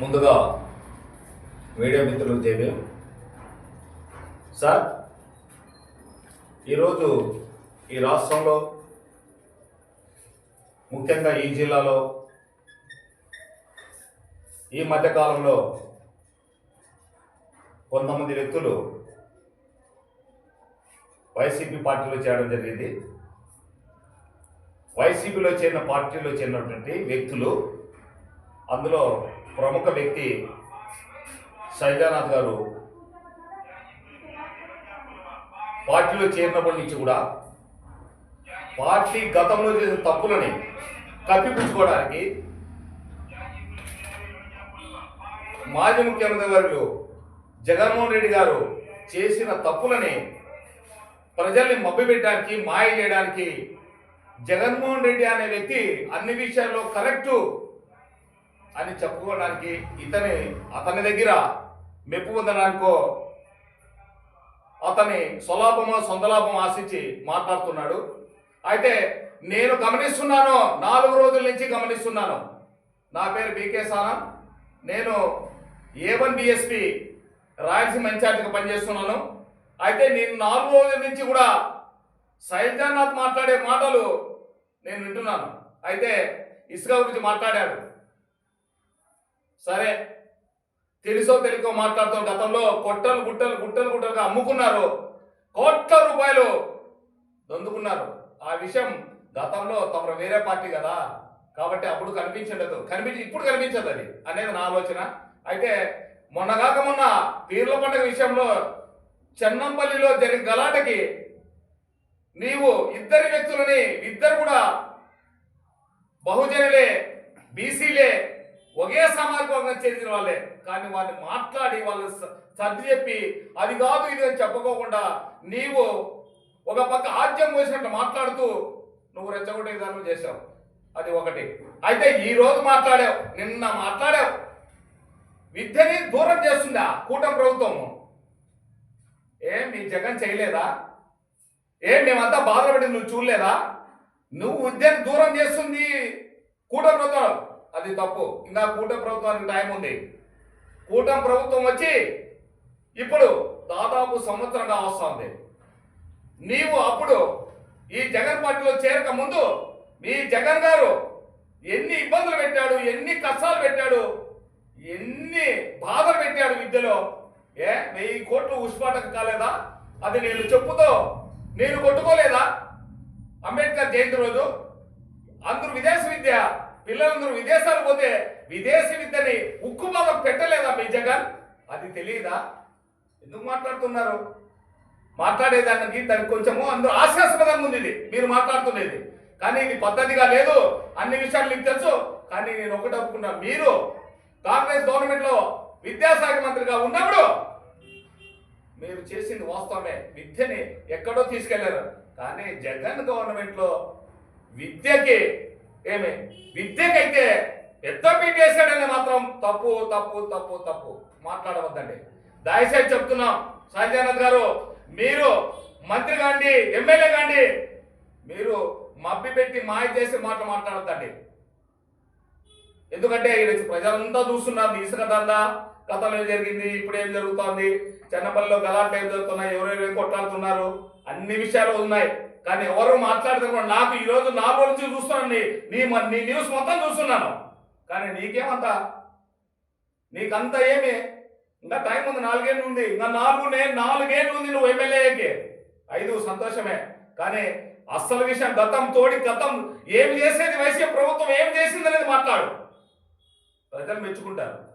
ముందుగా మీడియా మిత్రులు JB sir ఈరోజు ఈ రాష్ట్రంలో ముఖ్యంగా ఈ జిల్లాలో ఈ మధ్యకాలంలో కొంతమంది వ్యక్తులు వైసీపీ పార్టీలో చేరడం జరిగింది. వైసీపీలో చేరిన పార్టీలో చేరినటువంటి వ్యక్తులు అందులో ప్రముఖ వ్యక్తి సైదానాథ్ గారు పార్టీలో చేరినప్పటి నుంచి కూడా పార్టీ గతంలో చేసిన తప్పులని కప్పిపుచ్చుకోవడానికి మాజీ ముఖ్యమంత్రి గారు జగన్మోహన్ రెడ్డి గారు చేసిన తప్పులని ప్రజల్ని మభ్యపెట్టడానికి మాయ చేయడానికి జగన్మోహన్ రెడ్డి అనే వ్యక్తి అన్ని విషయాల్లో కరెక్టు అని చెప్పుకోవడానికి ఇతని అతని దగ్గర మెప్పు పొందడానికో అతని స్వలాభమో సొంతలాభం ఆశించి మాట్లాడుతున్నాడు. అయితే నేను గమనిస్తున్నాను నాలుగు రోజుల నుంచి గమనిస్తున్నాను. నా పేరు బీకే సానం నేను ఏ వన్ బిఎస్పి రాయలసీమ ఇన్ఛార్జిగా పనిచేస్తున్నాను. అయితే నేను నాలుగు రోజుల నుంచి కూడా శైలజానాథ్ మాట్లాడే మాటలు నేను వింటున్నాను. అయితే ఇసుక గురించి మాట్లాడాడు. సరే. తెలుసో తెలుకో మాట్లాడుతాం గతంలో కొట్టలు గుట్టలు గుట్టలు గుట్టలుగా అమ్ముకున్నారు. కోట్ల రూపాయలు దొందుకున్నారు. ఆ విషయం గతంలో తమరు వేరే పార్టీ కదా. కాబట్టి అప్పుడు కనిపించలేదు. కనిపించి ఇప్పుడు కనిపించదు అది అనేది నా ఆలోచన. అయితే మొన్నగాక మొన్న పీర్ల పండుగ విషయంలో చెన్నంపల్లిలో జరిగిన గలాటకి నీవు ఇద్దరి వ్యక్తులని ఇద్దరు కూడా బహుజనులే బీసీలే ఒకే సామాజిక చేసిన చెందిన వాళ్ళే. కానీ వాళ్ళని మాట్లాడి వాళ్ళు సర్ది చెప్పి అది కాదు ఇది అని చెప్పుకోకుండా నీవు ఒక పక్క ఆద్యం పోసినట్టు మాట్లాడుతూ నువ్వు రెచ్చగొట్టే విధానం చేశావు. అది ఒకటి. అయితే ఈ రోజు మాట్లాడావు నిన్న మాట్లాడావు. విద్యని దూరం చేస్తుందా కూటమి ప్రభుత్వము ఏం మీ జగన్ చేయలేదా? ఏం మేమంతా బాధపడి నువ్వు చూడలేదా? నువ్వు విద్యను దూరం చేస్తుంది కూటమి ప్రభుత్వం. అది తప్పు. ఇంకా కూటమి ప్రభుత్వానికి టైం ఉంది. కూటమి ప్రభుత్వం వచ్చి ఇప్పుడు దాదాపు సంవత్సరంగా వస్తుంది. నీవు అప్పుడు ఈ జగన్ పార్టీలో చేరక ముందు మీ జగన్ గారు ఎన్ని ఇబ్బందులు పెట్టాడు ఎన్ని కష్టాలు పెట్టాడు ఎన్ని బాధలు పెట్టాడు విద్యలో. ఏ వెయ్యి కోట్లు ఉష్పాటకు కాలేదా? అది నేను చెప్పుతో నేను కొట్టుకోలేదా? అంబేద్కర్ జయంతి రోజు అందరూ విదేశ విద్య పిల్లలందరూ విదేశాలు పోతే విదేశీ విద్యని ఉక్కు బాగా పెట్టలేదా మీ జగన్? అది తెలియదా ఎందుకు మాట్లాడుతున్నారు? మాట్లాడేదానికి దానికి కొంచెము అందరూ ఆశాస్పదంగా ఉంది ఇది మీరు మాట్లాడుతున్నది. కానీ ఇది పద్ధతిగా లేదు. అన్ని విషయాలు మీకు తెలుసు. కానీ నేను ఒకటి ఒప్పుకున్నా మీరు కాంగ్రెస్ గవర్నమెంట్లో విద్యాశాఖ మంత్రిగా ఉన్నప్పుడు మీరు చేసింది వాస్తవమే. విద్యని ఎక్కడో తీసుకెళ్ళారు. కానీ జగన్ గవర్నమెంట్లో విద్యకి ఏమి? విద్యకైతే పెద్ద పీట వేసాడని మాత్రం తప్పు తప్పు తప్పు తప్పు. మాట్లాడవద్దండి. దయచేసి చెప్తున్నాం సంజయనాథ్ గారు మీరు మంత్రి కాండి ఎమ్మెల్యే కాండి మీరు మబ్బి పెట్టి మాయ చేసి మాట మాట్లాడద్దండి. ఎందుకంటే ఈరోజు ప్రజలంతా చూస్తున్నారు ఈ ఇసుక దందా. గతంలో ఏం జరిగింది ఇప్పుడు ఏం జరుగుతోంది? చెన్నపల్లిలో గలాట్లు ఏం జరుగుతున్నాయి? ఎవరెవరు ఏం కొట్లాడుతున్నారు? అన్ని విషయాలు ఉన్నాయి. కానీ ఎవరు మాట్లాడుతున్నారు నాకు ఈరోజు నాలుగు నుంచి చూస్తున్నాను నీ నీ నీ న్యూస్ మొత్తం చూస్తున్నాను. కానీ నీకేమంత? నీకంత ఏమి? ఇంకా టైం ఉంది నాలుగేళ్ళు ఉంది. ఇంకా నాలుగు నేను నాలుగేళ్ళు ఉంది నువ్వు ఎమ్మెల్యేకి. ఐదు సంతోషమే. కానీ అస్సలు విషయం గతం తోడి గతం ఏం చేసేది వైసీపీ ప్రభుత్వం ఏం చేసిందనేది మాట్లాడు. ప్రజలు మెచ్చుకుంటారు.